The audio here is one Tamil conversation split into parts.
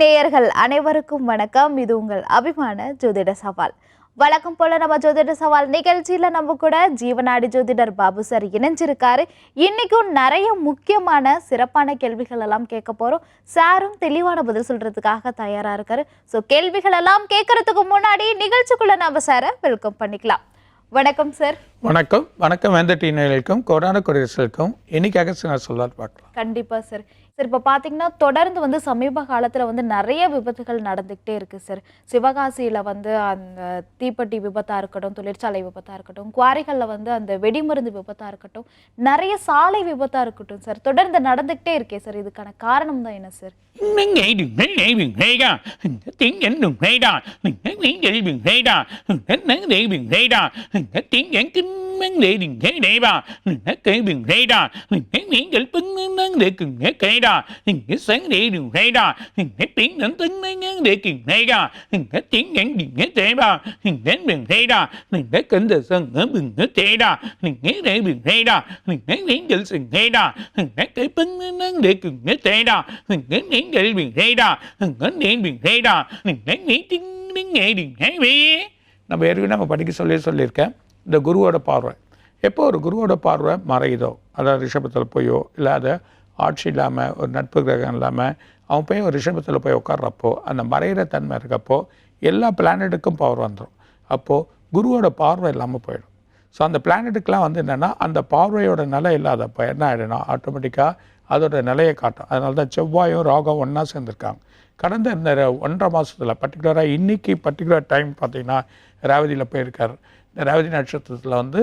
நேயர்கள் அனைவருக்கும் வணக்கம். இது உங்கள் அபிமான ஜோதிட சவால். வழக்கம் போல நம்ம ஜோதிட சவால் நிகழ்ச்சியில நம்ம கூட ஜீவநாடி ஜோதிடர் பாபு சார் இணைஞ்சிருக்காரு. இன்னைக்கும் நிறைய முக்கியமான சிறப்பான கேள்விகள் எல்லாம் கேட்க போறோம். சாரும் தெளிவான பதில் சொல்றதுக்காக தயாரா இருக்காரு. ஸோ கேள்விகள் எல்லாம் கேட்கறதுக்கு முன்னாடி நிகழ்ச்சிக்குள்ள நம்ம சாரை வெல்கம் பண்ணிக்கலாம். வணக்கம் சார் வணக்கம். வணக்கம். வேந்த டீனர்களுக்கும் கொரோனா குடியரசுக்கும் இன்னைக்காக நான் சொல்லாது பார்க்கலாம். கண்டிப்பா சார் சார் இப்போ பார்த்தீங்கன்னா தொடர்ந்து வந்து சமீப காலத்தில் வந்து நிறைய விபத்துகள் நடந்துக்கிட்டே இருக்குது சார். சிவகாசியில் வந்து அந்த தீப்பெட்டி விபத்தாக இருக்கட்டும் தொழிற்சாலை விபத்தாக இருக்கட்டும் குவாரிகளில் வந்து அந்த வெடிமருந்து விபத்தாக இருக்கட்டும் நிறைய சாலை விபத்தாக இருக்கட்டும் சார். தொடர்ந்து நடந்துக்கிட்டே இருக்கே சார். இதுக்கான காரணம் தான் என்ன சார்? Ngày நம்ம ஏற்கனவே நம்ம படிக்க சொல்லி சொல்லியிருக்கேன் இந்த குருவோட பார்வை. எப்போ ஒரு குருவோட பார்வை மறையுதோ அதாவது ரிஷபத்தில் போயோ இல்லை அதை ஆட்சி இல்லாமல் ஒரு நட்பு கிரகம் இல்லாமல் அவன் போய் ஒரு ரிஷபத்தில் போய் உட்கார்றப்போ அந்த மறையிற தன்மை இருக்கப்போ எல்லா பிளானெட்டுக்கும் பவர் வந்துடும் அப்போது குருவோட பார்வை இல்லாமல் போயிடும். ஸோ அந்த பிளானெட்டுக்கெலாம் வந்து என்னென்னா அந்த பார்வையோட நிலை இல்லாதப்போ என்ன ஆகிடும்னா ஆட்டோமேட்டிக்காக அதோட நிலையை காட்டும். அதனால தான் செவ்வாயும் ராகம் ஒன்றா சேர்ந்துருக்காங்க. கடந்த இந்த ஒன்றரை மாதத்தில் பர்டிகுலராக இன்றைக்கி பர்டிகுலர் டைம் பார்த்தீங்கன்னா ரேவதியில் போயிருக்கார். இந்த ரேவதி நட்சத்திரத்தில் வந்து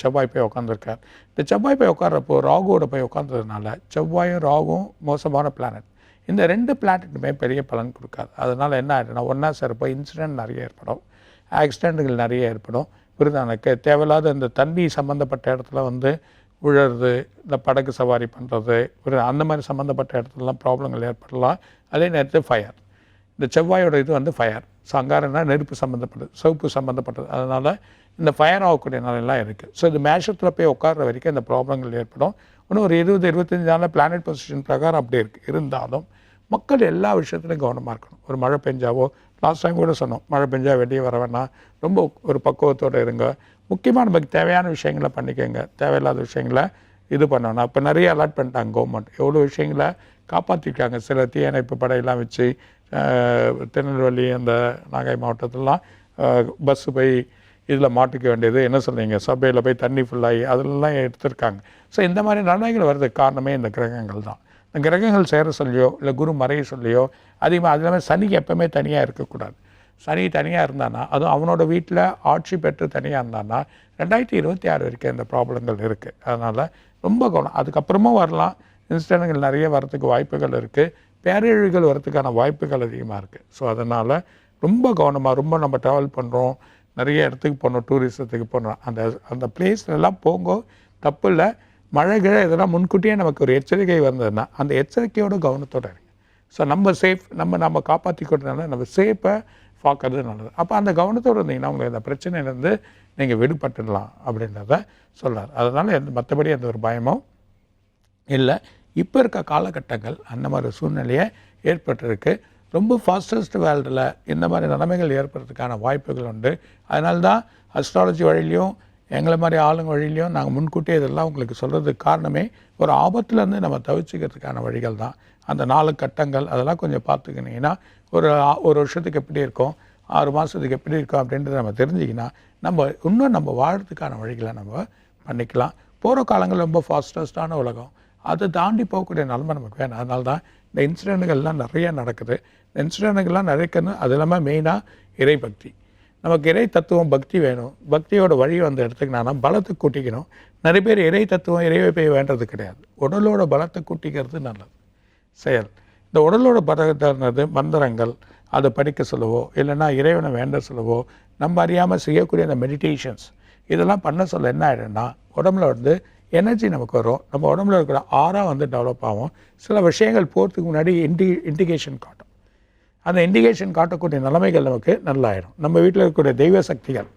செவ்வாய் போய் உட்காந்துருக்கார் இந்த செவ்வாய் போய் உட்கார்றப்போ ராகுவோட போய் உட்காந்ததுனால செவ்வாயும் ராகும் மோசமான பிளானட் இந்த ரெண்டு பிளானட்டுமே பெரிய பலன் கொடுக்காது. அதனால் என்ன ஆகிடும்னா ஒன்றா சேரப்போ இன்சிடென்ட் நிறைய ஏற்படும். ஆக்சிடெண்ட்டுகள் நிறைய ஏற்படும். புரிதானக்கு தேவையில்லாத இந்த தண்ணி சம்மந்தப்பட்ட இடத்துல வந்து விழுறது இந்த படகு சவாரி பண்ணுறது ஒரு அந்த மாதிரி சம்மந்தப்பட்ட இடத்துலலாம் ப்ராப்ளங்கள் ஏற்படலாம். அதே நேரத்தில் ஃபயர் இந்த செவ்வாயோட இது வந்து ஃபயர் சங்காரம்னா நெருப்பு சம்மந்தப்பட்டது சோப்பு சம்மந்தப்பட்டது அதனால் இந்த ஃபயர் ஆகக்கூடிய நிலையெல்லாம் இருக்குது ஸோ இது மேஷத்தில் போய் உட்கார்ற வரைக்கும் இந்த ப்ராப்ளங்கள் ஏற்படும். இன்னும் ஒரு இருபது இருபத்தஞ்சு நாளில் பிளானட் பொசிஷன் பிரகாரம் அப்படி இருக்குது இருந்தாலும் மக்கள் எல்லா விஷயத்துலையும் கவனமாக இருக்கணும். ஒரு மழை பெஞ்சாவோ லாஸ்ட் டைம் கூட சொன்னோம் மழை பெஞ்சா வெளியே வர வேணாம். ரொம்ப ஒரு பக்குவத்தோடு இருங்க. முக்கியமாக நமக்கு தேவையான விஷயங்களை பண்ணிக்கோங்க. தேவையில்லாத விஷயங்களை இது பண்ணணும். இப்போ நிறைய அலாட் பண்ணிட்டாங்க கவர்மெண்ட் எவ்வளோ விஷயங்களை காப்பாற்றிருக்காங்க சில தீயணைப்பு படையெல்லாம் வச்சு திருநெல்வேலி அந்த நாகை மாவட்டத்திலலாம் பஸ்ஸு போய் இதில் மாட்டிக்க வேண்டியது என்ன சொல்றீங்க? சபையில் போய் தண்ணி ஃபுல்லாகி அதெல்லாம் எடுத்திருக்காங்க. ஸோ இந்த மாதிரி நன்மைகள் வர்றதுக்கு காரணமே இந்த கிரகங்கள் தான். இந்த கிரகங்கள் சேர சொல்லியோ இல்லை குரு மறைய சொல்லியோ அதிகமாக அது இல்லாமல் சனிக்கு எப்போவுமே தனியாக இருக்கக்கூடாது. சனி தனியாக இருந்தானா அதுவும் அவனோட வீட்டில் ஆட்சி பெற்று தனியாக இருந்தானா ரெண்டாயிரத்தி இருபத்தி ஆறு வரைக்கும் இந்த ப்ராப்ளங்கள் இருக்குது அதனால் ரொம்ப கவனம். அதுக்கப்புறமும் வரலாம். இன்சிடென்ட்கள் நிறைய வரத்துக்கு வாய்ப்புகள் இருக்குது பேரழிவுகள் வரத்துக்கான வாய்ப்புகள் அதிகமாக இருக்குது ஸோ அதனால் ரொம்ப கவனமாக ரொம்ப நம்ம ட்ராவல் பண்ணுறோம் நிறைய இடத்துக்கு போகணும் டூரிசத்துக்கு போகணும் அந்த அந்த பிளேஸ்லாம் போங்கோ தப்பு இல்லை. மழை கிழ இதெல்லாம் முன்கூட்டியே நமக்கு ஒரு எச்சரிக்கை வந்ததுன்னா அந்த எச்சரிக்கையோட கவனத்தோடு இருங்க. ஸோ நம்ம சேஃப் நம்ம நம்ம காப்பாற்றிக்கிறதுனால நம்ம சேஃபை பார்க்கறது நல்லது. அப்போ அந்த கவனத்தோடு இருந்தீங்கன்னா உங்களுக்கு அந்த பிரச்சனையிலேருந்து நீங்கள் விடுபட்டுடலாம் அப்படின்றத சொல்கிறார் அதனால் எந்த மற்றபடி எந்த ஒரு பயமும் இல்லை. இப்போ இருக்க காலகட்டங்கள் அந்த மாதிரி சூழ்நிலையை ஏற்பட்டிருக்கு. ரொம்ப ஃபாஸ்டஸ்ட் வேர்ல்டில் இந்த மாதிரி நிலைமைகள் ஏற்படுறதுக்கான வாய்ப்புகள் உண்டு. அதனால தான் அஸ்ட்ராலஜி வழியிலையும் எங்களை மாதிரி ஆளுங்க வழியிலையும் நாங்கள் முன்கூட்டியே இதெல்லாம் உங்களுக்கு சொல்கிறதுக்கு காரணமே ஒரு ஆபத்துலேருந்து நம்ம தவிச்சுக்கிறதுக்கான வழிகள் தான். அந்த நாலு கட்டங்கள் அதெல்லாம் கொஞ்சம் பார்த்துக்கினீங்கன்னா ஒரு ஒரு வருஷத்துக்கு எப்படி இருக்கும் ஆறு மாதத்துக்கு எப்படி இருக்கும் அப்படின்றத நம்ம தெரிஞ்சிக்கினா நம்ம இன்னும் நம்ம வாழ்கிறதுக்கான வழிகளை நம்ம பண்ணிக்கலாம். போகிற காலங்கள் ரொம்ப ஃபாஸ்டஸ்டான உலகம். அதை தாண்டி போகக்கூடிய நிலமை நமக்கு வேணும். அதனால தான் இந்த இன்சிடெண்ட்டுகள்லாம் நிறைய நடக்குது. இந்த இன்சிடெண்ட்டுகள்லாம் நடக்கணும் அது இல்லாமல் மெயினாக இறை பக்தி நமக்கு இறை தத்துவம் பக்தி வேணும். பக்தியோட வழி வந்து எடுத்துக்கினா பலத்தை கூட்டிக்கணும். நிறைய பேர் இறை தத்துவம் இறைவைப்பை வேண்டது கிடையாது. உடலோட பலத்தை கூட்டிக்கிறது நல்லது. செயல். இந்த உடலோட பலத்தானது மந்திரங்கள் அதை படிக்க சொல்லவோ இல்லைன்னா இறைவனை வேண்ட சொல்லவோ நம்ம அறியாமல் செய்யக்கூடிய அந்த மெடிடேஷன்ஸ் இதெல்லாம் பண்ண சொல்ல என்ன ஆகிடும்னா உடம்புல வந்து எனர்ஜி நமக்கு வரும். நம்ம உடம்புல இருக்கிற ஆறாக வந்து டெவலப் ஆகும். சில விஷயங்கள் போகிறதுக்கு முன்னாடி இண்டி இண்டிகேஷன் காட்டும். அந்த இண்டிகேஷன் காட்டக்கூடிய நிலைமைகள் நமக்கு நல்லாயிடும். நம்ம வீட்டில் இருக்கக்கூடிய தெய்வ சக்திகள்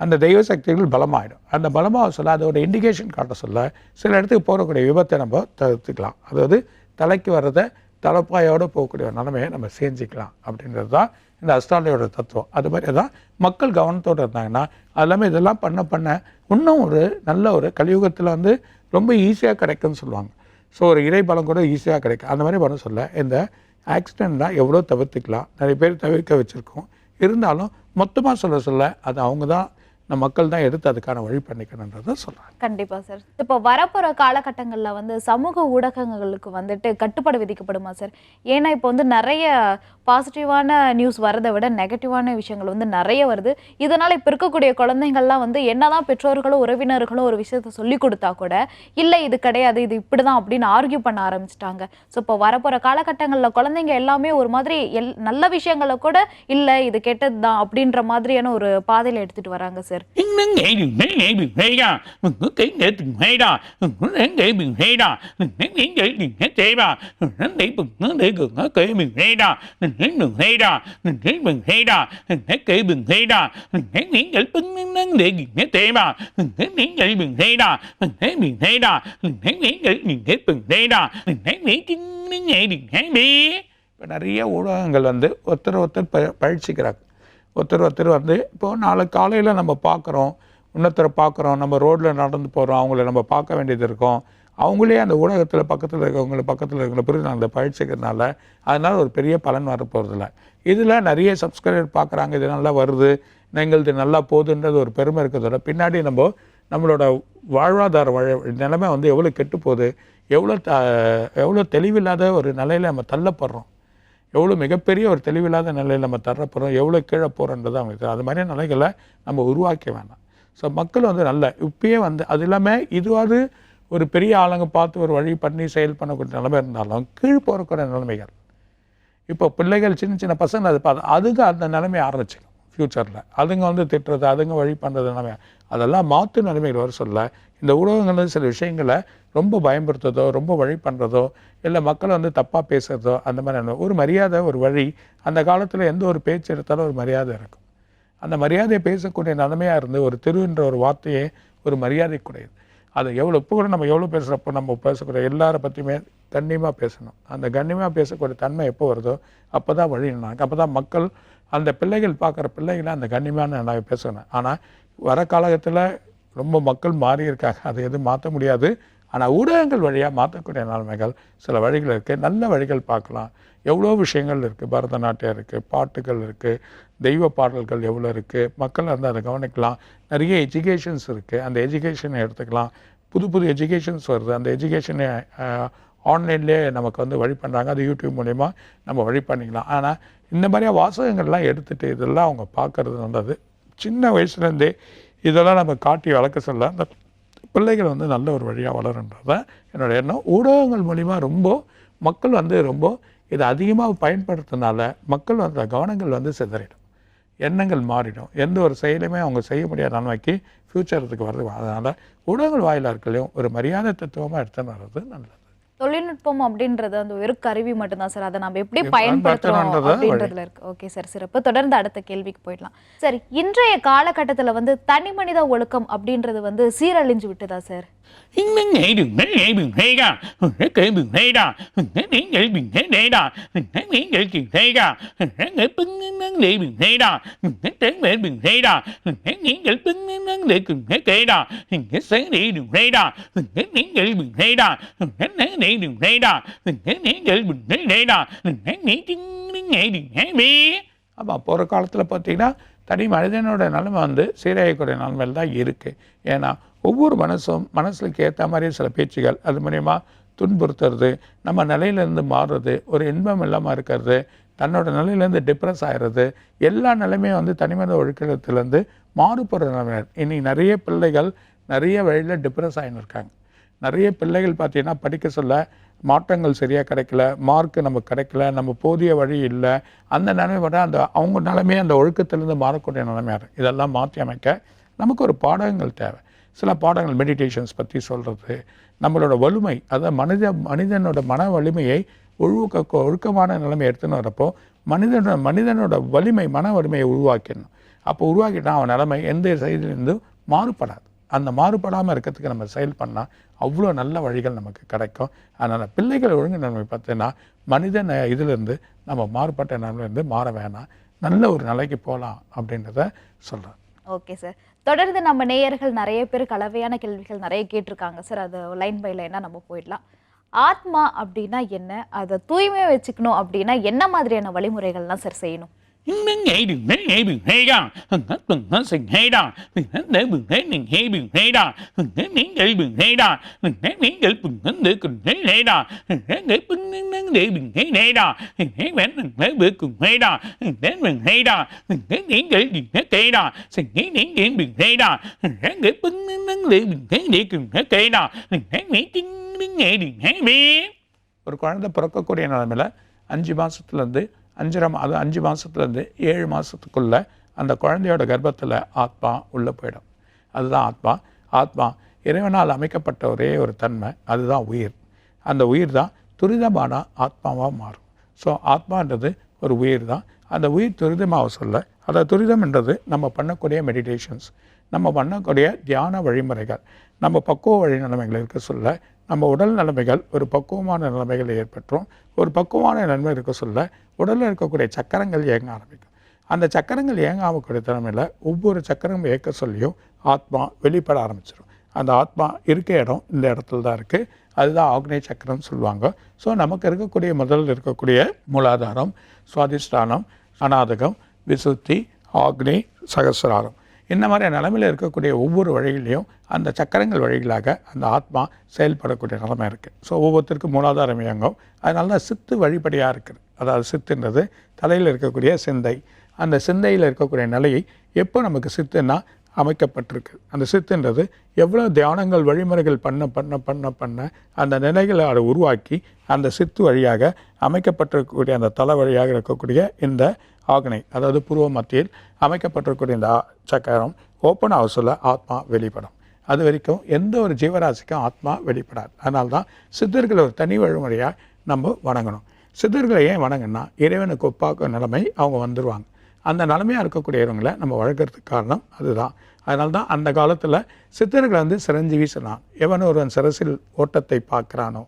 அந்த தெய்வ சக்திகள் பலமாகிடும் அந்த பலமாக சொல்ல அதோட இண்டிகேஷன் காட்ட சொல்ல சில இடத்துக்கு போகக்கூடிய விபத்தை நம்ம தவிர்த்துக்கலாம். அதாவது தலைக்கு வர்றதை தலைப்பாயோடு போகக்கூடிய நிலைமையை நம்ம செஞ்சுக்கலாம் அப்படின்றது தான் இந்த அஸ்ட்ராலஜியோட தத்துவம். அது மாதிரி தான் மக்கள் கவனத்தோடு இருந்தாங்கன்னா அது இதெல்லாம் பண்ண பண்ண இன்னும் ஒரு நல்ல ஒரு கலியுகத்தில் வந்து ரொம்ப ஈஸியாக கிடைக்கும்னு சொல்லுவாங்க. ஸோ ஒரு இறை பலம் கூட ஈஸியாக கிடைக்கும். அந்த மாதிரி பண்ண சொல்ல இந்த ஆக்சிடெண்ட்லாம் எவ்வளோ தவிர்த்துக்கலாம். நிறைய பேர் தவிர்க்க வச்சுருக்கோம். இருந்தாலும் மொத்தமாக சொல்ல சொல்ல அது அவங்க தான் நம்ம மக்கள் தான் எடுத்து அதுக்கான வழி பண்ணிக்கணுன்றதை சொல்கிறாங்க கண்டிப்பாக சார் இப்போ வரப்போகிற காலகட்டங்களில் வந்து சமூக ஊடகங்களுக்கு வந்துட்டு கட்டுப்பாடு விதிக்கப்படுமா சார் ஏன்னா இப்போ வந்து நிறைய பாசிட்டிவான நியூஸ் வரதை விட நெகட்டிவான விஷயங்கள் வந்து நிறைய வருது. இதனால் இப்போ இருக்கக்கூடிய குழந்தைங்கள்லாம் வந்து என்னதான் பெற்றோர்களும் உறவினர்களும் ஒரு விஷயத்த சொல்லி கொடுத்தா கூட இல்லை இது கிடையாது இது இப்படி தான் அப்படின்னு ஆர்கியூ பண்ண ஆரம்பிச்சிட்டாங்க. ஸோ இப்போ வரப்போகிற காலகட்டங்களில் குழந்தைங்க எல்லாமே ஒரு மாதிரி எல் நல்ல விஷயங்களை கூட இல்லை இது கெட்டது தான் அப்படின்ற மாதிரியான ஒரு பாதையில் எடுத்துகிட்டு வராங்க சார் கேள்வி இப்போ நிறைய ஊடகங்கள் வந்து ஒருத்தர் ஒருத்தர் ப பழிச்சிக்கிறாங்க ஒருத்தர் ஒருத்தர் வந்து இப்போது நாளை காலையில் நம்ம பார்க்குறோம் இன்னொருத்தரை பார்க்குறோம் நம்ம ரோட்டில் நடந்து போகிறோம் அவங்கள நம்ம பார்க்க வேண்டியது இருக்கும். அவங்களே அந்த ஊடகத்தில் பக்கத்தில் இருக்கவங்கள பக்கத்தில் இருக்கிற பிறகு அந்த பழிச்சிக்கிறதுனால அதனால் ஒரு பெரிய பலன் வரப்போகிறதில்ல இதில் நிறைய சப்ஸ்கிரைபர் பார்க்குறாங்க இது நல்லா வருது எங்களுது நல்லா போகுதுன்றது ஒரு பெருமை இருக்கிறதோட பின்னாடி நம்ம நம்மளோட வாழ்வாதார வழ நிலைமை வந்து எவ்வளோ கெட்டு போகுது எவ்வளோ த எவ்வளோ தெளிவில்லாத ஒரு நிலையில் நம்ம தள்ளப்படுறோம். எவ்வளோ மிகப்பெரிய ஒரு தெளிவில்லாத நிலையில் நம்ம தரப்போகிறோம் எவ்வளோ கீழே போகிறோன்றது அவங்களுக்கு அது மாதிரி நிலைகளை நம்ம உருவாக்க வேண்டாம் ஸோ மக்கள் வந்து நல்ல இப்பயே வந்து அது இல்லாமல் இதுவாது ஒரு பெரிய ஆளுங்க பார்த்து ஒரு வழி பண்ணி செயல் பண்ணக்கூடிய நிலைமை இருந்தாலும் கீழ் போகக்கூடிய நிலைமைகள். இப்போ பிள்ளைகள் சின்ன சின்ன பசங்க அது பார்த்து அதுக்கு அந்த நிலைமை ஆரம்பிச்சிடும் ஃப்யூச்சரில் அதுங்க வந்து திட்டுறது அதுங்க வழி பண்ணுறது நம்ம அதெல்லாம் மாற்று நிலைமைகள் வர சொல்ல இந்த ஊடகங்கள் சில விஷயங்களை ரொம்ப பயன்படுத்துறதோ ரொம்ப வழி பண்ணுறதோ இல்லை மக்களை வந்து தப்பாக பேசுகிறதோ அந்த மாதிரி ஒரு மரியாதை ஒரு வழி அந்த காலத்தில் எந்த ஒரு பேச்சு எடுத்தாலும் ஒரு மரியாதை இருக்கும். அந்த மரியாதையை பேசக்கூடிய நிலைமையாக இருந்து ஒரு திருன்ற ஒரு வார்த்தையே ஒரு மரியாதைக்குடையது. அது எவ்வளோ இப்போ கூட நம்ம எவ்வளோ பேசுகிறப்போ நம்ம பேசக்கூடிய எல்லாரை பற்றியுமே கண்ணியமாக பேசணும். அந்த கண்ணியமாக பேசக்கூடிய தன்மை எப்போ வருதோ அப்போ தான் வழி அப்போ தான் மக்கள் அந்த பிள்ளைகள் பார்க்குற பிள்ளைகளை அந்த கண்ணியமான நான் பேசணும். ஆனால் வர காலகட்டத்தில் ரொம்ப மக்கள் மாறி இருக்காங்க. அதை எதுவும் மாற்ற முடியாது. ஆனால் ஊடகங்கள் வழியாக மாற்றக்கூடிய நிலைமைகள் சில வழிகள் இருக்குது நல்ல வழிகள் பார்க்கலாம். எவ்வளோ விஷயங்கள் இருக்குது பரதநாட்டியம் இருக்குது பாட்டுகள் இருக்குது தெய்வ பாடல்கள் எவ்வளோ இருக்குது மக்கள் வந்து அதை கவனிக்கலாம். நிறைய எஜுகேஷன்ஸ் இருக்குது அந்த எஜுகேஷனை எடுத்துக்கலாம். புது புது எஜுகேஷன்ஸ் வருது. அந்த எஜுகேஷனை ஆன்லைன்லேயே நமக்கு வந்து வழி பண்ணுறாங்க அது யூடியூப் மூலிமா நம்ம வழி பண்ணிக்கலாம். ஆனால் இந்த மாதிரியாக வாசகங்கள்லாம் எடுத்துகிட்டு இதெல்லாம் அவங்க பார்க்கறது நல்லது. சின்ன வயசுலேருந்தே இதெல்லாம் நம்ம காட்டி வளர்க்க சொல்ல அந்த பிள்ளைகள் வந்து நல்ல ஒரு வழியாக வளருன்றது தான் என்னோட எண்ணம். ஊடகங்கள் மூலிமா ரொம்ப மக்கள் வந்து ரொம்ப இதை அதிகமாக பயன்படுத்தினால மக்கள் வந்து கவனங்கள் வந்து சிதறிடும். எண்ணங்கள் மாறிடும். எந்த ஒரு செயலுமே அவங்க செய்ய முடியாத நிலைமைக்கு ஃப்யூச்சருக்கு வர்றது அதனால் ஊடகங்கள் வாயிலாக இருக்கலையும் ஒரு மரியாதை தத்துவமாக எடுத்துன்னு வர்றது நல்லது. தொழில்நுட்பம் அப்படின்றது அந்த வெறும் கருவி மட்டும்தான் சார். அதை நம்ம எப்படி பயன்படுத்துறோம் பயன்படுத்துறோம்ன்றது அப்படின்றதுல இருக்கு. ஓகே சார் சிறப்பு. தொடர்ந்து அடுத்த கேள்விக்கு போயிடலாம். சார் இன்றைய காலகட்டத்துல வந்து தனி மனித ஒழுக்கம் அப்படின்றது வந்து சீரழிஞ்சு விட்டுதா சார் இன்னும் கேள்வி கேள்வி வேடா கேள்வி வேடா நீங்கள் வேடா நீங்கள் வேடா பின்னும் கேள்வி வேடா கேள்வி வேடா நீங்கள் பின்னும் கேடா நீங்கள் செய்து வேடா நீங்கள் வேடா செய்து வேடா நீங்கள் வேடா நீ ஆமாம் போகிற காலத்தில் பார்த்தீங்கன்னா தனி மனிதனோட நிலைமை வந்து சீரழியக்கூடிய நிலைமையில் தான் இருக்குது ஏன்னா ஒவ்வொரு மனசும் மனசுக்கு ஏற்ற மாதிரி சில பேச்சுகள் அது மூலயமா துன்புறுத்துறது நம்ம நிலையிலேருந்து மாறுறது ஒரு இன்பம் இல்லாமல் இருக்கிறது தன்னோட நிலையிலேருந்து டிப்ரெஸ் ஆகிறது எல்லா நிலைமையும் வந்து தனிமனித ஒழுக்கத்துலேருந்து மாறுபடுற நிலைமை. இன்றைக்கி நிறைய பிள்ளைகள் நிறைய வழியில் டிப்ரெஸ் ஆகின்னு இருக்காங்க. நிறைய பிள்ளைகள் பார்த்தீங்கன்னா படிக்க சொல்ல மாற்றங்கள் சரியாக கிடைக்கல மார்க்கு நமக்கு கிடைக்கல நம்ம போதிய வழி இல்லை. அந்த நிலைமை வர அந்த அவங்க நிலைமையே அந்த ஒழுக்கத்திலேருந்து மாறக்கூடிய நிலைமையாக இருக்கு. இதெல்லாம் மாற்றி அமைக்க நமக்கு ஒரு பாடகங்கள் தேவை. சில பாடங்கள் மெடிடேஷன்ஸ் பற்றி சொல்கிறது நம்மளோட வலிமை அதாவது மனித மனிதனோட மன வலிமையை ஒழுக்க ஒழுக்கமான நிலைமை எடுத்துன்னு வரப்போ மனிதனோட மனிதனோட வலிமை மன வலிமையை உருவாக்கிடணும். அப்போ உருவாக்கிட்டான் அவன் நிலைமை எந்த செய்திலிருந்தும் மாறுபடாது. அந்த மாறுபடாமல் இருக்கிறதுக்கு நம்ம செயல் பண்ணால் அவ்வளோ நல்ல வழிகள் நமக்கு கிடைக்கும். அதனால் பிள்ளைகள் ஒழுங்கு நன்மை பார்த்தீங்கன்னா மனித ந- இதிலிருந்து நம்ம மாறுபட்ட நன்மையிலேருந்து மாற வேணாம். நல்ல ஒரு நிலைக்கு போகலாம் அப்படின்றத சொல்கிறேன் ஓகே சார். தொடர்ந்து நம்ம நேயர்கள் நிறைய பேர் கலவையான கேள்விகள் நிறைய கேட்டிருக்காங்க சார். அது லைன் பை லைனாக நம்ம போயிடலாம். ஆத்மா அப்படின்னா என்ன? அதை தூய்மையாக வச்சுக்கணும் அப்படின்னா என்ன மாதிரியான வழிமுறைகள்லாம் சார் செய்யணும்? Mình nghĩ đừng thấy nghe đừng hay đó Hừng hết bình hết sừng hay đó Mình hết để bình thấy mình hay đừng hay đó Hừng hết miếng để bình hay đó Mình hết miếng để bình hết để cùng thấy hay đó Hừng hết để bưng nâng nâng để bình thấy hay đó Hừng hết vẽ mình thấy bữa cùng hay đó Hừng hết mình hay đó Hừng hết miếng để bình thấy cây đó Sừng hết miếng để bình hay đó Hừng hết để bưng nâng nâng để bình thấy để cùng thấy cây đó Hừng hết miếng tinh miếng nghe đừng hay biết ஒரு குழந்தை பிறக்கக்கூடிய நிலைமையில் அஞ்சு மாதத்துலேருந்து அஞ்சரை மா அது அஞ்சு மாதத்துலேருந்து ஏழு மாதத்துக்குள்ளே அந்த குழந்தையோட கர்ப்பத்தில் ஆத்மா உள்ளே போயிடும். அதுதான் ஆத்மா. ஆத்மா இறைவனால் அமைக்கப்பட்ட ஒரே ஒரு தன்மை அதுதான் உயிர். அந்த உயிர் தான் துரிதமான ஆத்மாவாக மாறும். ஸோ ஆத்மான்றது ஒரு உயிர் தான் அந்த உயிர் துரிதமாக சொல்ல அந்த துரிதம்ன்றது நம்ம பண்ணக்கூடிய மெடிடேஷன்ஸ் நம்ம பண்ணக்கூடிய தியான வழிமுறைகள். நம்ம பக்குவ வழி நிலைமைகள் இருக்க சொல்ல நம்ம உடல் நிலைமைகள் ஒரு பக்குவமான நிலைமைகள் ஏற்பட்டுரும் ஒரு பக்குவமான நிலைமை இருக்க சொல்ல உடலில் இருக்கக்கூடிய சக்கரங்கள் இயங்க ஆரம்பிக்கும். அந்த சக்கரங்கள் இயங்க ஆகக்கூடிய திறமையில் ஒவ்வொரு சக்கரமும் இயக்க சொல்லியும் ஆத்மா வெளிப்பட ஆரம்பிச்சிடும் அந்த ஆத்மா இருக்க இடம் இந்த இடத்துல தான் இருக்குது அதுதான் ஆக்னேய சக்கரம்னு சொல்லுவாங்க. ஸோ நமக்கு இருக்கக்கூடிய முதல்ல இருக்கக்கூடிய மூலாதாரம் சுவாதிஷ்டானம் அநாதகம் விசுத்தி ஆக்னி சகசிராரம். இந்த மாதிரி நிலமையில் இருக்கக்கூடிய ஒவ்வொரு வழியிலையும் அந்த சக்கரங்கள் வழிகளாக அந்த ஆத்மா செயல்படக்கூடிய நிலைமை இருக்குது ஸோ ஒவ்வொருத்தருக்கும் மூலாதாரம் இயங்கும். அதனால தான் சித்து வழிபடியாக இருக்குது. அதாவது சித்துன்றது தலையில் இருக்கக்கூடிய சிந்தை. அந்த சிந்தையில் இருக்கக்கூடிய நிலையை எப்போ நமக்கு சித்துன்னா அமைக்கப்பட்டிருக்கு. அந்த சித்துன்றது எவ்வளோ தியானங்கள் வழிமுறைகள் பண்ண பண்ண பண்ண பண்ண அந்த நிலைகளை அதை உருவாக்கி அந்த சித்து வழியாக அமைக்கப்பட்டிருக்கக்கூடிய அந்த தலை வழியாக இருக்கக்கூடிய இந்த ஆக்னை அதாவது பூர்வ மத்தியில் அமைக்கப்பட்டிருக்கக்கூடிய இந்த ஆ- சக்கரம் ஓப்பன் ஹவுஸில் ஆத்மா வெளிப்படும். அது வரைக்கும் எந்த ஒரு ஜீவராசிக்கும் ஆத்மா வெளிப்படாது. அதனால்தான் சித்தர்களை ஒரு தனி வழிமுறையாக நம்ம வணங்கணும். சித்தர்களை ஏன் வணங்கன்னா இறைவனுக்கு ஒப்பாக்கும் நிலைமை அவங்க வந்துடுவாங்க அந்த நிலைமையாக இருக்கக்கூடியவங்களை நம்ம வளர்க்கறதுக்கு காரணம் அதுதான். அதனால தான் அந்த காலத்தில் சித்தர்களை வந்து சிரஞ்சீவி சொன்னான் எவன் ஒருவன் சிரசில் ஓட்டத்தை பார்க்குறானோ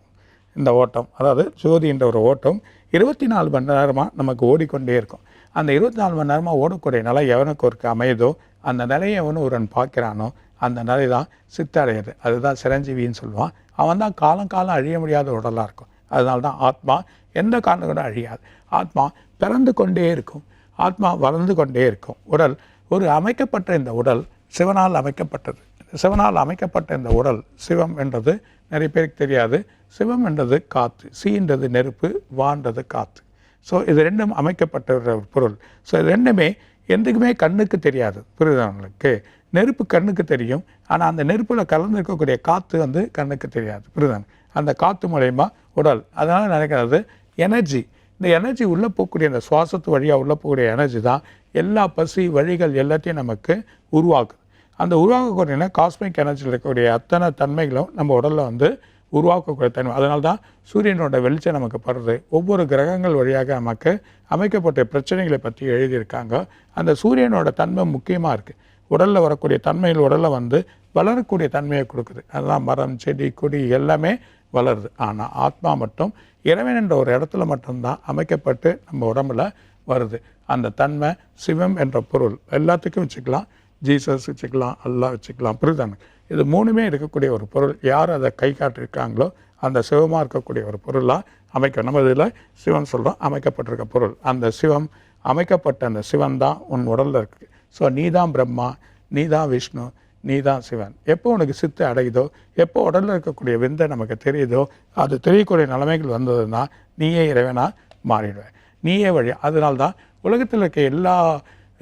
இந்த ஓட்டம் அதாவது ஜோதின்ற ஒரு ஓட்டம் இருபத்தி நாலு மணி நேரமாக நமக்கு ஓடிக்கொண்டே இருக்கும். அந்த இருபத்தி நாலு மணி நேரமாக ஓடக்கூடிய நிலை எவனுக்கு ஒரு அமையுதோ அந்த நிலையை எவனு ஒருவன் பார்க்கிறானோ அந்த நிலை தான் சித்தடையுது அதுதான் சிரஞ்சீவின்னு சொல்லுவான். அவன் தான் காலம் காலம் அழிய முடியாத உடலாக இருக்கும். அதனால தான் ஆத்மா எந்த காரணம் அழியாது. ஆத்மா பிறந்து கொண்டே இருக்கும். ஆத்மா வளர்ந்து கொண்டே இருக்கும். உடல் ஒரு அமைக்கப்பட்ட இந்த உடல் சிவனால் அமைக்கப்பட்டது. சிவனால் அமைக்கப்பட்ட இந்த உடல் சிவம் என்றது நிறைய பேருக்கு தெரியாது. சிவம் என்றது காற்று சீன்றது நெருப்பு வான்றது காற்று ஸோ இது ரெண்டும் அமைக்கப்பட்ட ஒரு பொருள். ஸோ இது ரெண்டுமே எதுக்குமே கண்ணுக்கு தெரியாது. புரிதவங்களுக்கு நெருப்பு கண்ணுக்கு தெரியும். ஆனால் அந்த நெருப்பில் கலந்துருக்கக்கூடிய காற்று வந்து கண்ணுக்கு தெரியாது. புரியுதான் அந்த காற்று மூலயமா உடல். அதனால் நினைக்கிறது எனர்ஜி. இந்த எனர்ஜி உள்ளே போகக்கூடிய அந்த சுவாசத்து வழியாக உள்ளே போகக்கூடிய எனர்ஜி தான் எல்லா பசி வழிகள் எல்லாத்தையும் நமக்கு உருவாக்குது. அந்த உருவாக்கக்கூடிய காஸ்மிக் எனர்ஜியில் இருக்கக்கூடிய அத்தனை தன்மைகளும் நம்ம உடலில் வந்து உருவாக்கக்கூடிய தன்மை. அதனால தான் சூரியனோட வெளிச்சம் நமக்கு படுறது. ஒவ்வொரு கிரகங்கள் வழியாக நமக்கு அமைக்கப்பட்ட பிரச்சனைகளை பற்றி எழுதியிருக்காங்க. அந்த சூரியனோட தன்மை முக்கியமாக இருக்குது உடலில் வரக்கூடிய தன்மைகள் உடலில் வந்து வளரக்கூடிய தன்மையை கொடுக்குது. அதெல்லாம் மரம் செடி கொடி எல்லாமே வளருது. ஆனால் ஆத்மா மட்டும் இறைவன் என்ற ஒரு இடத்துல மட்டும்தான் அமைக்கப்பட்டு நம்ம உடம்புல வருது. அந்த தன்மை சிவம் என்ற பொருள் எல்லாத்துக்கும் வச்சுக்கலாம். ஜீசஸ் வச்சுக்கலாம் அல்லா வச்சுக்கலாம் புரிதானு இது மூணுமே இருக்கக்கூடிய ஒரு பொருள். யார் அதை கை காட்டியிருக்காங்களோ அந்த சிவமாக இருக்கக்கூடிய ஒரு பொருளாக அமைக்க நம்ம இதில் சிவன் சொல்கிறோம் அமைக்கப்பட்டிருக்க பொருள். அந்த சிவம் அமைக்கப்பட்ட அந்த சிவன் தான் உன் உடலில் இருக்குது ஸோ நீ தான் பிரம்மா நீ தான் விஷ்ணு நீ தான் சிவன். எப்போ உனக்கு சித்து அடையுதோ எப்போ உடலில் இருக்கக்கூடிய விந்தை நமக்கு தெரியுதோ அது தெரியக்கூடிய நிலைமைகள் வந்ததுன்னா நீயே இறைவனாக மாறிடுவேன் நீயே வழி. அதனால்தான் உலகத்தில் இருக்க எல்லா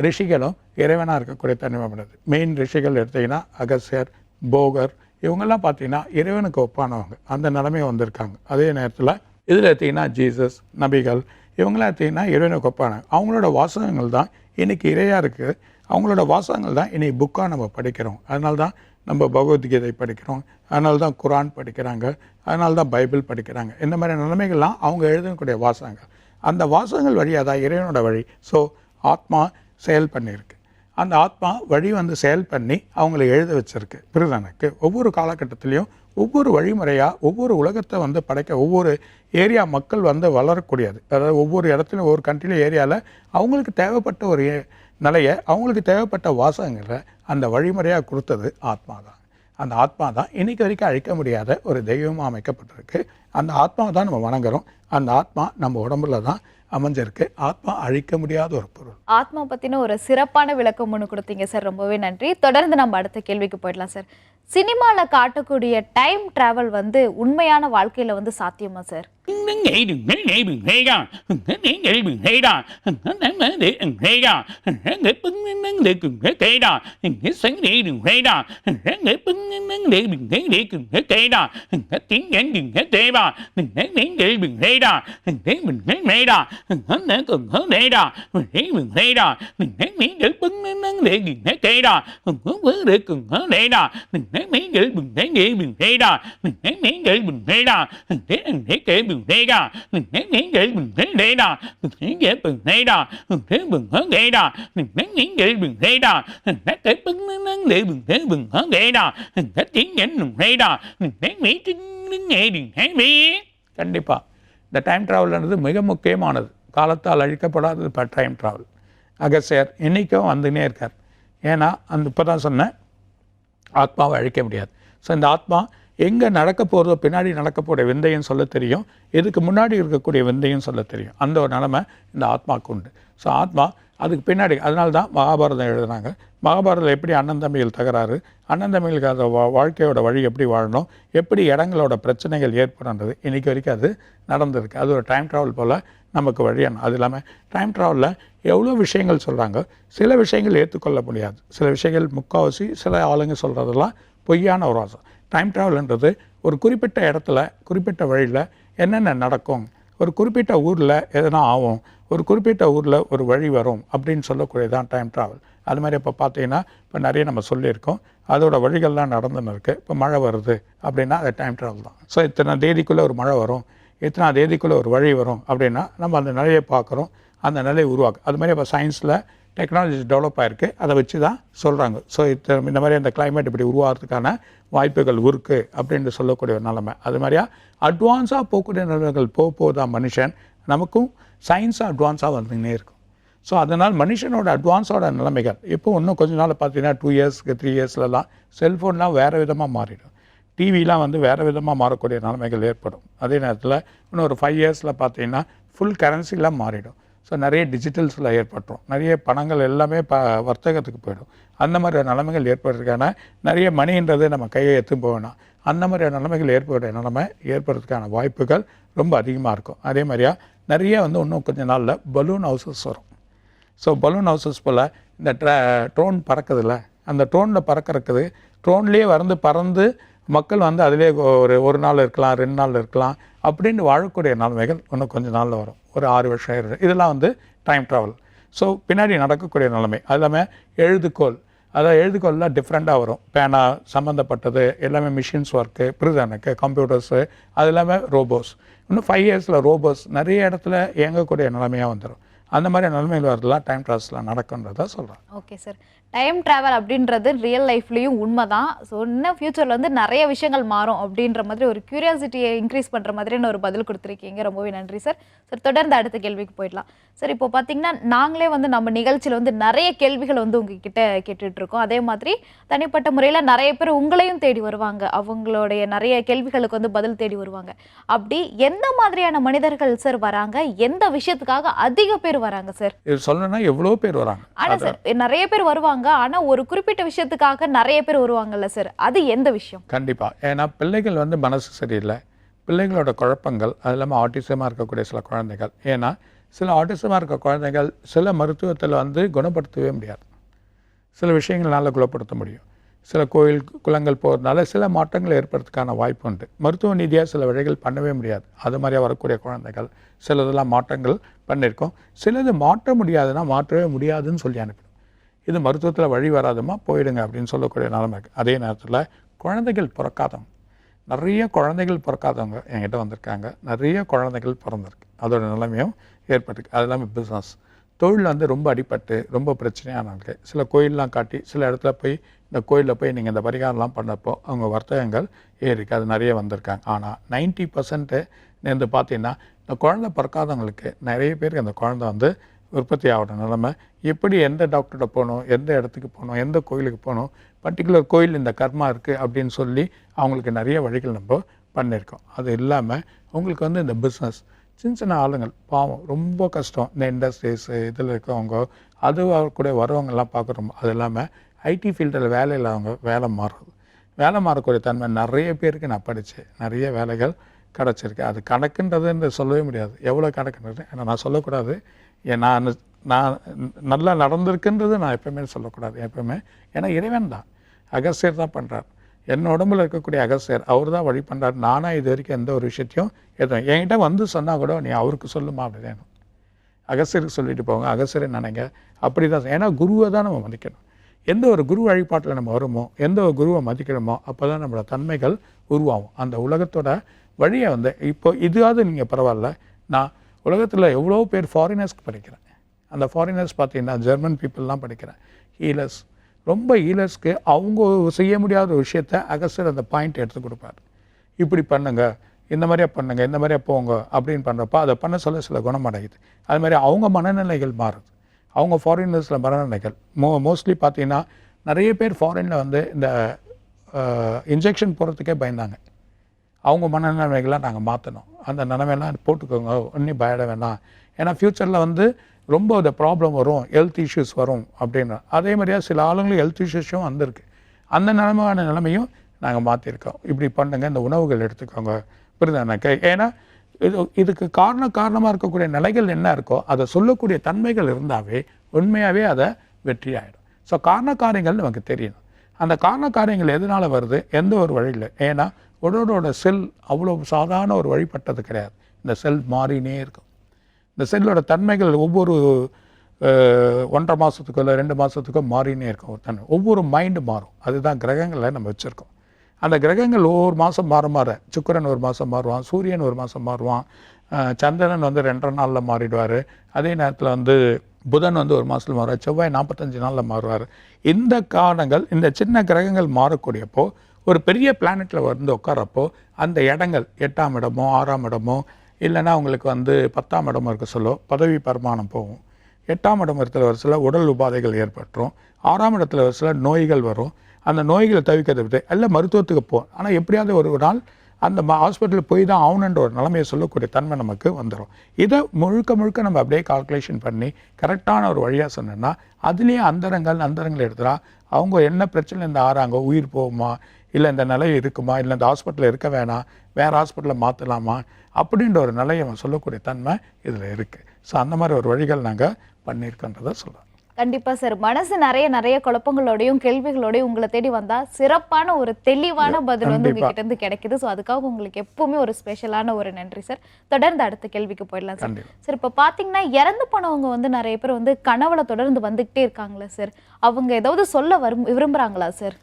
ரிஷிகளும் இறைவனாக இருக்கக்கூடிய தனிமை பண்ணுது மெயின் ரிஷிகள் எடுத்தீங்கன்னா அகசியர் போகர் இவங்கெல்லாம் பார்த்தீங்கன்னா இறைவனுக்கு ஒப்பானவங்க. அந்த நிலைமை வந்திருக்காங்க. அதே நேரத்தில் இதில் எடுத்திங்கன்னா ஜீசஸ் நபிகள் இவங்களாம் எடுத்திங்கன்னா இறைவனுக்கு ஒப்பானவங்க. அவங்களோட வாசகங்கள் தான் இன்றைக்கி இறையாக இருக்குது அவங்களோட வாசகங்கள் தான் இனி புக்காக நம்ம படிக்கிறோம். அதனால தான் நம்ம பகவத்கீதை படிக்கிறோம். அதனால தான் குரான் படிக்கிறாங்க. அதனால தான் பைபிள் படிக்கிறாங்க. இந்த மாதிரி நிலைமைகள்லாம் அவங்க எழுதக்கூடிய வாசகங்கள். அந்த வாசகங்கள் வழியாக தான் இறைவனோட வழி. ஸோ ஆத்மா செயல் பண்ணியிருக்கு. அந்த ஆத்மா வழி வந்து செயல் பண்ணி அவங்கள எழுத வச்சிருக்கு. பிரிதனுக்கு ஒவ்வொரு காலகட்டத்திலையும் ஒவ்வொரு வழிமுறையாக ஒவ்வொரு உலகத்தை வந்து படைக்க ஒவ்வொரு ஏரியா மக்கள் வந்து வளரக்கூடியது. அதாவது ஒவ்வொரு இடத்துலையும் ஒவ்வொரு கண்ட்ரிலும் ஏரியாவில் அவங்களுக்கு தேவைப்பட்ட ஒரு ஏ- நிலையை அவங்களுக்கு தேவைப்பட்ட வாசகங்களை அந்த வழிமுறையாக கொடுத்தது ஆத்மா தான் அந்த ஆத்மா தான் இன்றைக்கி வரைக்கும் அழிக்க முடியாத ஒரு தெய்வமாக அமைக்கப்பட்டிருக்கு. அந்த ஆத்மாவை தான் நம்ம வணங்குறோம். அந்த ஆத்மா நம்ம உடம்புல தான் அமைஞ்சிருக்கு. ஆத்மா அழிக்க முடியாத ஒரு பொருள். ஆத்மா பத்தின ஒரு சிறப்பான விளக்கம் ஒன்று கொடுத்தீங்க சார். ரொம்பவே நன்றி. தொடர்ந்து நம்ம அடுத்த கேள்விக்கு போயிடலாம் சார். சினிமாவில் காட்டக்கூடிய டைம் டிராவல் வந்து உண்மையான வாழ்க்கையில வந்து சாத்தியமா sir? Nắng nghĩ đừng nghĩ nghĩ đừng nghĩ ra Nắng nghĩ nghĩ đừng hay ra Nắng nghĩ để đừng nghĩ ra Nắng nghĩ bưng nắng để đừng nghĩ cây ra Nắng nghĩ sáng đừng nghĩ ra Nắng nghĩ bưng nắng để đừng nghĩ để đừng hay ra Nắng nghĩ tiếng đừng nghĩ tê ra Nắng nghĩ để đừng nghĩ ra Nắng nghĩ mình nghĩ mê ra Nắng nghĩ cần nghĩ để ra Mình nghĩ mình hay ra Mình nắng nghĩ để bưng nắng nghĩ đừng hay cây ra Mình hớ hớ để cần hớ nghĩ ra Mình nắng nghĩ để đừng nghĩ để đừng nghĩ ra Mình nghĩ nghĩ đừng nghĩ ra Mình nắng nghĩ để đừng thấy ra Để mỹ trinh đừng thấy கண்டிப்பாக இந்த டைம் ட்ராவல்ன்றது மிக முக்கியமானது காலத்தால் அழிக்கப்படாதது இப்போ டைம் ட்ராவல் அகசியர் இன்றைக்கும் வந்துனே இருக்கார் ஏன்னா அந்த இப்போ தான் சொன்னேன் ஆத்மாவை அழிக்க முடியாது ஸோ இந்த ஆத்மா எங்கே நடக்க போகிறதோ பின்னாடி நடக்கக்கூடிய விந்தையும் சொல்ல தெரியும். இதுக்கு முன்னாடி இருக்கக்கூடிய விந்தையும் சொல்ல தெரியும். அந்த ஒரு நிலைமை இந்த ஆத்மாவுக்கு உண்டு. ஸோ ஆத்மா அதுக்கு பின்னாடி அதனால தான் மகாபாரதம் எழுதுனாங்க மகாபாரதம் எப்படி அண்ணன் தம்பிகள் தகராறு அண்ணன் தம்பிகளுக்கு அந்த வா- வாழ்க்கையோட வழி எப்படி வாழணும் எப்படி இடங்களோட பிரச்சனைகள் ஏற்படுன்றது இன்றைக்கி வரைக்கும் அது நடந்திருக்கு. அது ஒரு டைம் ட்ராவல் போல் நமக்கு வழியான அது இல்லாமல் டைம் ட்ராவலில் எவ்வளோ விஷயங்கள் சொல்கிறாங்க சில விஷயங்கள் ஏற்றுக்கொள்ள முடியாது. சில விஷயங்கள் முக்கால்வாசி சில ஆளுங்க சொல்கிறதெல்லாம் பொய்யான ஒரு வாசம். டைம் ட்ராவல்ன்றது ஒரு குறிப்பிட்ட இடத்துல குறிப்பிட்ட வழியில் என்னென்ன நடக்கும் ஒரு குறிப்பிட்ட ஊரில் எதனா ஆகும் ஒரு குறிப்பிட்ட ஊரில் ஒரு வழி வரும் அப்படின்னு சொல்லக்கூடியதான் டைம் ட்ராவல் அது மாதிரி இப்போ பார்த்தீங்கன்னா இப்போ நிறைய நம்ம சொல்லியிருக்கோம். அதோட வழிகள்லாம் நடந்துன்னு இருக்குது இப்போ மழை வருது அப்படின்னா அது டைம் ட்ராவல் தான். ஸோ இத்தனை தேதிக்குள்ளே ஒரு மழை வரும் இத்தனை தேதிக்குள்ளே ஒரு வழி வரும் அப்படின்னா நம்ம அந்த நிலையை பார்க்குறோம் அந்த நிலையை உருவாக்கும். அது மாதிரி இப்போ சயின்ஸில் டெக்னாலஜி டெவலப் ஆகிருக்கு அதை வச்சு தான் சொல்கிறாங்க ஸோ இந்த மாதிரி அந்த கிளைமேட் இப்படி உருவாகிறதுக்கான வாய்ப்புகள் இருக்குது அப்படின்னு சொல்லக்கூடிய ஒரு நிலைமை. அது மாதிரியா அட்வான்ஸாக போகக்கூடிய நிலைமைகள் போக போதான் மனுஷன் நமக்கும் சயின்ஸாக அட்வான்ஸாக வந்துன்னே இருக்கும். ஸோ அதனால் மனுஷனோட அட்வான்ஸோட நிலைமைகள் இப்போ இன்னும் கொஞ்ச நாள் பார்த்தீங்கன்னா டூ இயர்ஸ்க்கு த்ரீ இயர்ஸ்லலாம் செல்ஃபோன்லாம் வேறு விதமாக மாறிடும். டிவிலாம் வந்து வேறு விதமாக மாறக்கூடிய நிலைமைகள் ஏற்படும். அதே நேரத்தில் இன்னும் ஒரு ஃபைவ் இயர்ஸில் பார்த்தீங்கன்னா ஃபுல் கரன்சிலாம் மாறிடும். ஸோ நிறைய டிஜிட்டல்ஸில் ஏற்பட்டுரும் நிறைய பணங்கள் எல்லாமே ப வர்த்தகத்துக்கு போயிடும். அந்த மாதிரி நிலைமைகள் ஏற்படுறதுக்கான நிறைய மணின்றது நம்ம கையை எத்தும் போகணும் அந்த மாதிரி நிலைமைகள் ஏற்படுற நிலைமை ஏற்படுறதுக்கான வாய்ப்புகள் ரொம்ப அதிகமாக இருக்கும். அதே மாதிரியா நிறைய வந்து இன்னும் கொஞ்சம் நாளில் பலூன் ஹவுசஸ் வரும். ஸோ பலூன் ஹவுசஸ் போல் இந்த ட்ர ட்ரோன் பறக்குதுல்ல? அந்த ட்ரோனில் பறக்கறக்குது ட்ரோன்லேயே வந்து பறந்து மக்கள் வந்து அதிலே ஒரு ஒரு நாள் இருக்கலாம் ரெண்டு நாள் இருக்கலாம் அப்படின்னு வாழக்கூடிய நிலைமைகள் இன்னும் கொஞ்ச நாளில் வரும். ஒரு ஆறு வருஷம் ஏழு வருஷம். இதெல்லாம் வந்து டைம் ட்ராவல் ஸோ பின்னாடி நடக்கக்கூடிய நிலைமை. அது இல்லாமல் எழுதுகோல் அதாவது எழுதுகோல்லாம் டிஃப்ரெண்ட்டாக வரும். பேனா சம்மந்தப்பட்டது எல்லாமே மிஷின்ஸ் ஒர்க்கு பிரிதனுக்கு கம்ப்யூட்டர்ஸு அது இல்லாமல் ரோபோஸ் இன்னும் ஃபைவ் இயர்ஸில் ரோபோஸ் நிறைய இடத்துல இயங்கக்கூடிய நிலைமையாக வந்துடும் அந்த மாதிரி நிலைமையில் வரலாம் டைம் ட்ராவல்ஸ்லாம் நடக்குன்றதான் சொல்கிறேன் ஓகே சார் டைம் டிராவல் அப்படின்றது ரியல் லைஃப்லேயும் உண்மை தான் ஸோ இன்னும் ஃப்யூச்சரில் வந்து நிறைய விஷயங்கள் மாறும் அப்படின்ற மாதிரி ஒரு கியூரியாசிட்டியை இன்க்ரீஸ் பண்ணுற மாதிரியான ஒரு பதில் கொடுத்துருக்கீங்க. ரொம்பவே நன்றி சார் சார் தொடர்ந்து அடுத்த கேள்விக்கு போயிடலாம். சார் இப்போ பார்த்தீங்கன்னா நாங்களே வந்து நம்ம நிகழ்ச்சியில் வந்து நிறைய கேள்விகள் வந்து உங்ககிட்ட கேட்டுட்டு இருக்கோம் அதே மாதிரி தனிப்பட்ட முறையில் நிறைய பேர் உங்களையும் தேடி வருவாங்க. அவங்களுடைய நிறைய கேள்விகளுக்கு வந்து பதில் தேடி வருவாங்க. அப்படி எந்த மாதிரியான மனிதர்கள் சார் வராங்க? எந்த விஷயத்துக்காக அதிக பேர் வராங்க சார் சொல்லணும்னா எவ்வளோ பேர் வராங்க? ஆனா சார் நிறைய பேர் வருவாங்க. ஆனால் ஒரு குறிப்பிட்ட விஷயத்துக்காக நிறைய பேர் வருவாங்கல்ல சார். அது எந்த விஷயம்? கண்டிப்பாக ஏன்னா பிள்ளைகள் வந்து மனசு சரியில்லை. பிள்ளைகளோட குழப்பங்கள் அது இல்லாமல் ஆட்டிசமாக இருக்கக்கூடிய சில குழந்தைகள். ஏன்னா சில ஆட்டிசமாக இருக்க குழந்தைகள் சில மருத்துவத்தில் வந்து குணப்படுத்தவே முடியாது. சில விஷயங்கள்னால குணப்படுத்த முடியும். சில கோயில் குளங்கள் போகிறதுனால சில மாற்றங்கள் ஏற்படுறதுக்கான வாய்ப்பு உண்டு. மருத்துவ ரீதியாக சில வழிகள் பண்ணவே முடியாது. அது மாதிரியாக வரக்கூடிய குழந்தைகள் சிலதெல்லாம் மாற்றங்கள் பண்ணியிருக்கோம் சிலது மாற்ற முடியாதுன்னா மாற்றவே முடியாதுன்னு சொல்லி அனுப்பிடும் இது மருத்துவத்தில் வழி வராதுமா போயிடுங்க அப்படின்னு சொல்லக்கூடிய நிலைமை இருக்குது அதே நேரத்தில் குழந்தைகள் பிறக்காதவங்க. நிறைய குழந்தைகள் பிறக்காதவங்க என்கிட்ட வந்திருக்காங்க. நிறைய குழந்தைகள் பிறந்திருக்கு. அதோட நிலைமையும் ஏற்பட்டிருக்கு. அது இல்லாமல் பிஸ்னஸ் தொழில் வந்து ரொம்ப அடிபட்டு ரொம்ப பிரச்சனையானவங்க சில கோயிலெலாம் காட்டி சில இடத்துல போய் இந்த கோயிலில் போய் நீங்கள் இந்த பரிகாரம்லாம் பண்ணப்போ அவங்க வர்த்தகங்கள் ஏறிக்கு அது நிறைய வந்திருக்காங்க. ஆனால் நைன்ட்டி பர்சன்ட்டு நேர்ந்து பார்த்தீங்கன்னா இந்த குழந்தை பிறக்காதவங்களுக்கு நிறைய பேருக்கு அந்த குழந்தை வந்து உற்பத்தி ஆகிற நிலைமை எப்படி எந்த டாக்டர்கிட்ட போகணும் எந்த இடத்துக்கு போகணும் எந்த கோயிலுக்கு போகணும் பர்டிகுலர் கோயில் இந்த கர்மா இருக்குது அப்படின்னு சொல்லி அவங்களுக்கு நிறைய வழிகள் நம்ம பண்ணியிருக்கோம். அது இல்லாமல் உங்களுக்கு வந்து இந்த பிஸ்னஸ் சின்ன சின்ன ஆளுங்கள் பாவம் ரொம்ப கஷ்டம். இந்த இண்டஸ்ட்ரீஸ் இதில் இருக்கவங்க அது கூட வரவங்கெல்லாம் பார்க்குறோம். அது இல்லாமல் ஐடி ஃபீல்டில் வேலை இல்லாதவங்க வேலை மாறுறது வேலை மாறக்கூடிய தன்மை நிறைய பேருக்கு நான் படித்தேன். நிறைய வேலைகள் கிடச்சிருக்கு. அது கணக்குன்றது சொல்லவே முடியாது. எவ்வளோ கணக்குன்றது? ஏன்னா நான் சொல்லக்கூடாது. நான் நான் நல்லா நடந்திருக்குன்றது நான் எப்பவுமே சொல்லக்கூடாது எப்பவுமே. ஏன்னா இறைவன் தான். அகசியர் தான் பண்ணுறார் என் உடம்புல இருக்கக்கூடிய அகசியர் அவர் தான் வழி பண்ணுறார் நானாக இது வரைக்கும் எந்த ஒரு விஷயத்தையும் எதுவும் என்கிட்ட வந்து சொன்னால் கூட நீ அவருக்கு சொல்லுமா அப்படி வேணும். அகசியருக்கு சொல்லிட்டு போங்க அகசியரை நினைங்க. அப்படி தான் ஏன்னா குருவை தான் நம்ம மதிக்கணும். எந்த ஒரு குரு வழிபாட்டில் நம்ம வருமோ எந்த ஒரு குருவை மதிக்கிறோமோ அப்போ தான் நம்மளோட தன்மைகள் உருவாகும். அந்த உலகத்தோட வழியை வந்து இப்போ இதுவாவது நீங்கள் பரவாயில்ல. நான் உலகத்தில் எவ்வளோ பேர் ஃபாரினர்ஸ்க்கு படிக்கிறேன். அந்த ஃபாரினர்ஸ் பார்த்தீங்கன்னா ஜெர்மன் பீப்புளெலாம் படிக்கிறேன். ஹீலர்ஸ் ரொம்ப ஹீலர்ஸ்க்கு அவங்க செய்ய முடியாத ஒரு விஷயத்த அகஸ்டர் அந்த பாயிண்ட் எடுத்து கொடுப்பார். இப்படி பண்ணுங்க இந்த மாதிரியா பண்ணுங்க இந்த மாதிரியா போங்க அப்படின்னு பண்ணுறப்ப அதை பண்ண சொல்ல சில குணமடையுது அது மாதிரி அவங்க மனநிலைகள் மாறுது. அவங்க ஃபாரினர்ஸில் மனநிலைகள். மோ மோஸ்ட்லி பார்த்தீங்கன்னா நிறைய பேர் ஃபாரினில் வந்து இந்த இன்ஜெக்ஷன் போடுறதுக்கே பயந்தாங்க. அவங்க மனநிலைமைகளை நாங்கள் மாற்றணும் அந்த நிலைமையெல்லாம் போட்டுக்கோங்க. ஒன்றும் பயட வேணாம். ஏன்னா ஃப்யூச்சரில் வந்து ரொம்ப இந்த ப்ராப்ளம் வரும். ஹெல்த் இஷ்யூஸ் வரும் அப்படின்னு. அதே மாதிரியா சில ஆளுங்களுக்கு ஹெல்த் இஷ்யூஸும் வந்திருக்கு. அந்த நிலைமையான நிலைமையும் நாங்கள் மாற்றிருக்கோம் இப்படி பண்ணுங்க. இந்த உணவுகள் எடுத்துக்கோங்க. புரியுதா ஏன்னா இது இதுக்கு காரண காரணமாக இருக்கக்கூடிய நிலைகள் என்ன இருக்கோ அதை சொல்லக்கூடிய தன்மைகள் இருந்தாவே உண்மையாகவே அதை வெற்றி ஆகிடும் ஸோ காரண காரியங்கள் நமக்கு தெரியணும். அந்த காரண காரியங்கள் எதனால் வருது? எந்த ஒரு வழியில்? ஏன்னா உடனோட செல் அவ்வளோ சாதாரண ஒரு வழிபட்டது கிடையாது. இந்த செல் மாறினே இருக்கும். இந்த செல்லோட தன்மைகள் ஒவ்வொரு ஒன்றரை மாதத்துக்கோ இல்லை ரெண்டு மாதத்துக்கோ மாறினே இருக்கும். ஒரு தன்மை. ஒவ்வொரு மைண்டு மாறும். அதுதான் கிரகங்களை நம்ம வச்சுருக்கோம். அந்த கிரகங்கள் ஒவ்வொரு மாதம் மாற மாற சுக்கிரன் ஒரு மாதம் மாறுவான் சூரியன் ஒரு மாதம் மாறுவான் சந்திரன் வந்து ரெண்டரை நாளில் மாறிடுவார். அதே நேரத்தில் வந்து புதன் வந்து ஒரு மாதத்தில் மாறுவார். செவ்வாய் நாற்பத்தஞ்சு நாளில் மாறுவார். இந்த காரணங்கள் இந்த சின்ன கிரகங்கள் மாறக்கூடியப்போ ஒரு பெரிய பிளானெட்டில் வந்து உட்காரப்போ அந்த இடங்கள் எட்டாம் இடமோ ஆறாம் இடமோ இல்லைன்னா உங்களுக்கு வந்து பத்தாம் இடம் இருக்க சொல்ல பதவி பரிமாணம் போகும். எட்டாம் இடம் இடத்துல ஒரு சில உடல் உபாதைகள் ஏற்பட்டுரும். ஆறாம் இடத்துல ஒரு சில நோய்கள் வரும். அந்த நோய்களை தவிர்க்கிறது விட்டு எல்லாம் மருத்துவத்துக்கு போகும் ஆனால் எப்படியாவது ஒரு நாள் அந்த ஹாஸ்பிட்டலில் போய் தான் ஆகணுன்ற ஒரு நிலைமையை சொல்லக்கூடிய தன்மை நமக்கு வந்துடும் இதை முழுக்க முழுக்க நம்ம அப்படியே கால்குலேஷன் பண்ணி கரெக்டான ஒரு வழியாக சொன்னோன்னா அதுலேயே அந்தரங்கள் அந்தரங்கள் எடுத்துகிறா அவங்க என்ன பிரச்சனை இந்த ஆறாங்க? உயிர் போகுமா? இல்லை இந்த நிலை இருக்குமா? இல்லை இந்த ஹாஸ்பிட்டலில் இருக்க வேணாம். வேறு ஹாஸ்பிட்டலில் மாற்றலாமா அப்படின்ற ஒரு நிலையை அவன் சொல்லக்கூடிய தன்மை இதில் இருக்குது ஸோ அந்த மாதிரி ஒரு வழிகள் நாங்கள் பண்ணியிருக்கோன்றதை சொல்கிறேன் கண்டிப்பா சார் மனசு நிறைய நிறைய குழப்பங்களோடையும் கேள்விகளோடையும் உங்களை தேடி வந்தா சிறப்பான ஒரு தெளிவான பதில் வந்து. உங்ககிட்ட இருந்து கிடைக்குது. ஸோ அதுக்காக உங்களுக்கு எப்பவுமே ஒரு ஸ்பெஷலான ஒரு நன்றி சார் தொடர்ந்து அடுத்த கேள்விக்கு போயிடலாம் சார். சார் இப்போ பார்த்தீங்கன்னா இறந்து போனவங்க வந்து நிறைய பேர் வந்து கனவுல தொடர்ந்து வந்துகிட்டே இருக்காங்களா சார் அவங்க ஏதாவது சொல்ல வரும் விரும்புறாங்களா சார்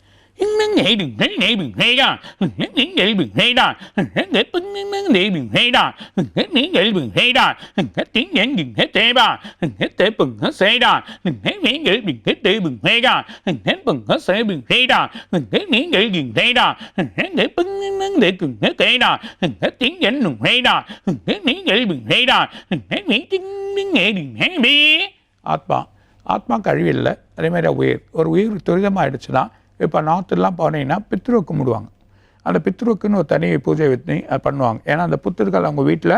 ஆத்மா ஆத்மா கழிவில்லை அதே மாதிரி உயிர் ஒரு உயிர் துரிதமாக ஆயிடுச்சுன்னா இப்போ நார்த்துலாம் போனீங்கன்னா பித்ருவை கும்பிடுவாங்க அந்த பித்ருவுக்குன்னு ஒரு தனி பூஜை வித்தி பண்ணுவாங்க. ஏன்னா அந்த புத்தர்கள் அவங்க வீட்டில்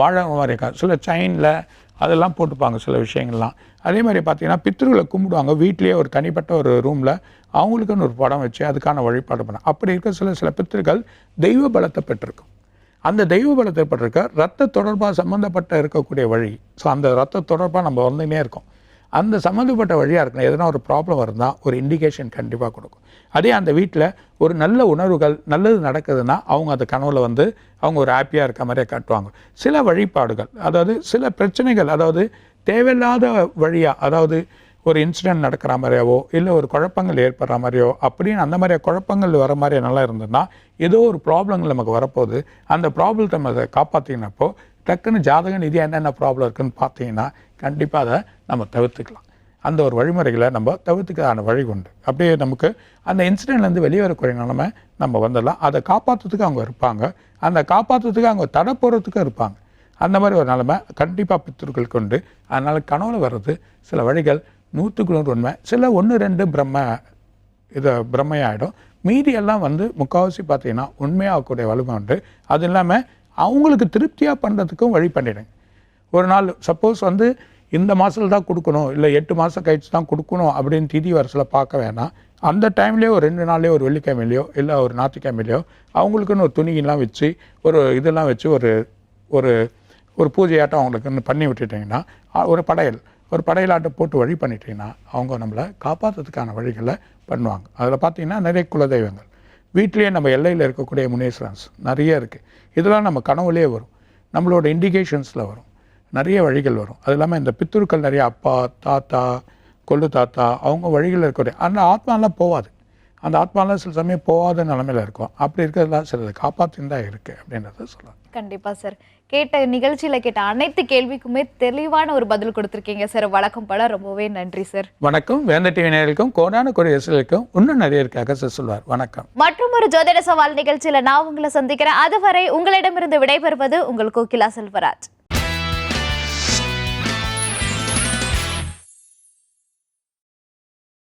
வாழ மாதிரி இருக்காங்க. சில செயினில் அதெல்லாம் போட்டுப்பாங்க சில விஷயங்கள்லாம். அதே மாதிரி பார்த்தீங்கன்னா பித்ருகளை கும்பிடுவாங்க. வீட்லேயே ஒரு தனிப்பட்ட ஒரு ரூமில் அவங்களுக்குன்னு ஒரு படம் வச்சு அதுக்கான வழிபாடு பண்ண அப்படி இருக்க சில சில பித்ருக்கள் தெய்வ பலத்தை பெற்றிருக்கும். அந்த தெய்வ பலத்தை பெற்றிருக்க ரத்த தொடர்பாக சம்மந்தப்பட்ட இருக்கக்கூடிய வழி. ஸோ அந்த ரத்த தொடர்பாக நம்ம வந்துன்னே இருக்கோம். அந்த சம்மந்தப்பட்ட வழியாக இருக்கணும் எதனா ஒரு ப்ராப்ளம் இருந்தால் ஒரு இண்டிகேஷன் கண்டிப்பாக கொடுக்கும். அதே அந்த வீட்டில் ஒரு நல்ல உணர்வுகள் நல்லது நடக்குதுன்னா அவங்க அந்த கனவுல வந்து அவங்க ஒரு ஹாப்பியாக இருக்க மாதிரியே காட்டுவாங்க. சில வழிபாடுகள் அதாவது சில பிரச்சனைகள் அதாவது தேவையில்லாத வழியாக அதாவது ஒரு இன்சிடென்ட் நடக்கிற மாதிரியாவோ இல்லை ஒரு குழப்பங்கள் ஏற்படுற மாதிரியோ அப்படின்னு அந்த மாதிரியா குழப்பங்கள் வர மாதிரி நல்லா இருந்ததுன்னா ஏதோ ஒரு ப்ராப்ளங்கள் நமக்கு வரப்போகுது. அந்த ப்ராப்ளத்தை நம்ம அதை காப்பாற்றினப்போ டக்குன்னு ஜாதக நிதி என்னென்ன ப்ராப்ளம் இருக்குதுன்னு பார்த்தீங்கன்னா கண்டிப்பாக அதை நம்ம தவிர்த்துக்கலாம். அந்த ஒரு வழிமுறைகளை நம்ம தவிர்த்துக்கான வழி உண்டு. அப்படியே நமக்கு அந்த இன்சிடென்ட்லேருந்து வெளியே வரக்கூடிய நிலைமை நம்ம வந்துடலாம். அதை காப்பாற்றுறதுக்கு அவங்க இருப்பாங்க. அந்த காப்பாற்றுறதுக்கு அவங்க தடை போடுறதுக்கும் இருப்பாங்க. அந்த மாதிரி ஒரு நிலமை கண்டிப்பாக பித்தர்களுக்கு உண்டு. அதனால் கனவுல வர்றது சில வழிகள் நூற்றுக்கு நூறு உண்மை. சில ஒன்று ரெண்டு பிரம்ம இதை பிரம்மையாயிடும். மீதி எல்லாம் வந்து முக்கால்வாசி பார்த்தீங்கன்னா உண்மையாகக்கூடிய வலிமை உண்டு. அது இல்லாமல் அவங்களுக்கு திருப்தியாக பண்ணுறதுக்கும் வழி பண்ணிடுங்க. ஒரு நாள் சப்போஸ் வந்து இந்த மாதத்தில் தான் கொடுக்கணும் இல்லை எட்டு மாதம் கழிச்சு தான் கொடுக்கணும் அப்படின்னு திதி வரிசையில் பார்க்க வேணாம். அந்த டைம்லேயே ஒரு ரெண்டு நாள்லேயோ ஒரு வெள்ளிக்கிழமையிலையோ இல்லை ஒரு ஞாயிற்றுக்கிழமையிலையோ அவங்களுக்குன்னு ஒரு துணியெல்லாம் வச்சு ஒரு இதெல்லாம் வச்சு ஒரு ஒரு ஒரு பூஜையாட்டம் அவங்களுக்குன்னு பண்ணி விட்டுட்டிங்கன்னா ஒரு படையல் ஒரு படையலாட்டம் போட்டு வழி பண்ணிட்டீங்கன்னா அவங்க நம்மளை காப்பாற்றுறதுக்கான வழிகளை பண்ணுவாங்க. அதில் பார்த்தீங்கன்னா நிறைய குலதெய்வங்கள். வீட்லேயே நம்ம எல்லையில் இருக்கக்கூடிய முனேஸ்வரன்ஸ் நிறைய இருக்குது இதெல்லாம் நம்ம கனவுலேயே வரும். நம்மளோட இண்டிகேஷன்ஸில் வரும். நிறைய வழிகள் வரும். அது இல்லாமல் இந்த பித்துருக்கள் நிறைய அப்பா தாத்தா கொள்ளு தாத்தா அவங்க வழிகளில் இருக்கக்கூடிய அந்த ஆத்மாலாம் போகாது அந்த ஆத்மாலாம் சில சமயம் போகாத நிலமையில இருக்கும். அப்படி இருக்கிறதுலாம் சிலது காப்பாற்றின்னு தான் இருக்குது அப்படின்றத சொல்லலாம். கண்டிப்பா சார் கேட்ட நிகழ்ச்சியில கேட்ட அனைத்து கேள்விக்குமே தெளிவான ஒரு பதில் கொடுத்துருக்கீங்க சார் வழக்கம் போல ரொம்பவே நன்றி சார் வணக்கம். வேந்த டிவி நேயர்களுக்கும் கோடான கொடி ரசிகர்களுக்கும் இன்னும் நிறைய இருக்காக சார் சொல்வார். வணக்கம். மற்றும் ஒரு ஜோதிட சவால் நிகழ்ச்சியில நான் உங்களை சந்திக்கிறேன். அதுவரை உங்களிடமிருந்து விடைபெறுவது உங்கள் கோகிலா செல்வராஜ்.